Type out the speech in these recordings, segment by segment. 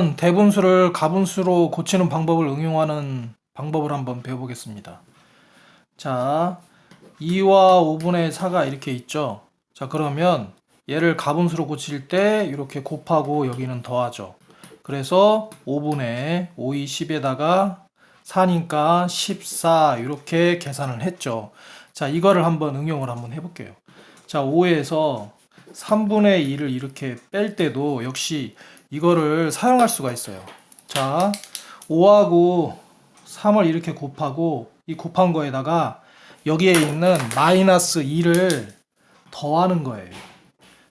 이번에는 대분수를 가분수로 고치는 방법을 응용하는 방법을 한번 배워보겠습니다. 자, 2와 5분의 4가 이렇게 있죠. 자, 그러면 얘를 가분수로 고칠 때 이렇게 곱하고 여기는 더하죠. 그래서 5분의 5, 2, 10에다가 4니까 14 이렇게 계산을 했죠. 자, 이거를 한번 응용을 한번 해볼게요. 자, 5에서 3분의 2를 이렇게 뺄 때도 역시 이거를 사용할 수가 있어요. 자, 5하고 3을 이렇게 곱하고 이 곱한 거에다가 여기에 있는 마이너스 2를 더하는 거예요.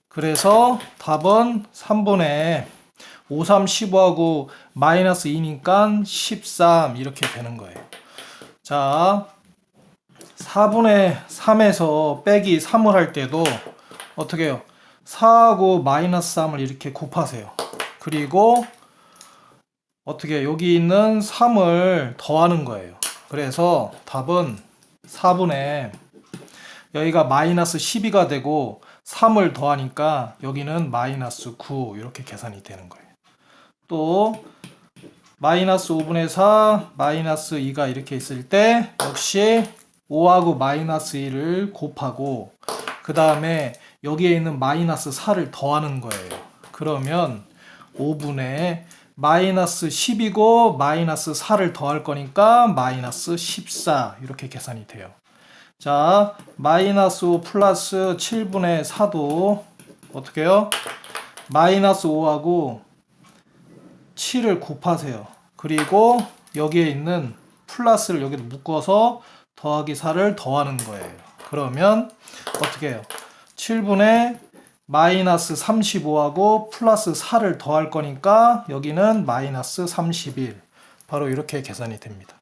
그래서 답은 3분의 5, 3, 15하고 마이너스 2니까 13 이렇게 되는 거예요. 자, 4분의 3에서 빼기 3을 할 때도 어떻게 해요? 4하고 마이너스 3을 이렇게 곱하세요. 그리고 어떻게? 여기 있는 3을 더하는 거예요. 그래서 답은 4분의 여기가 마이너스 12가 되고 3을 더하니까 여기는 마이너스 9 이렇게 계산이 되는 거예요. 또 마이너스 5분의 4 마이너스 2가 이렇게 있을 때 역시 5하고 마이너스 1을 곱하고 그 다음에 여기에 있는 마이너스 4를 더하는 거예요. 그러면 5분의 마이너스 10이고 마이너스 4를 더할 거니까 마이너스 14 이렇게 계산이 돼요. 자, 마이너스 5 플러스 7분의 4도 어떻게 해요? 마이너스 5하고 7을 곱하세요. 그리고 여기에 있는 플러스를 여기다 묶어서 더하기 4를 더하는 거예요. 그러면 어떻게 해요? 7분의 마이너스 35하고 플러스 4를 더할 거니까 여기는 마이너스 31. 바로 이렇게 계산이 됩니다.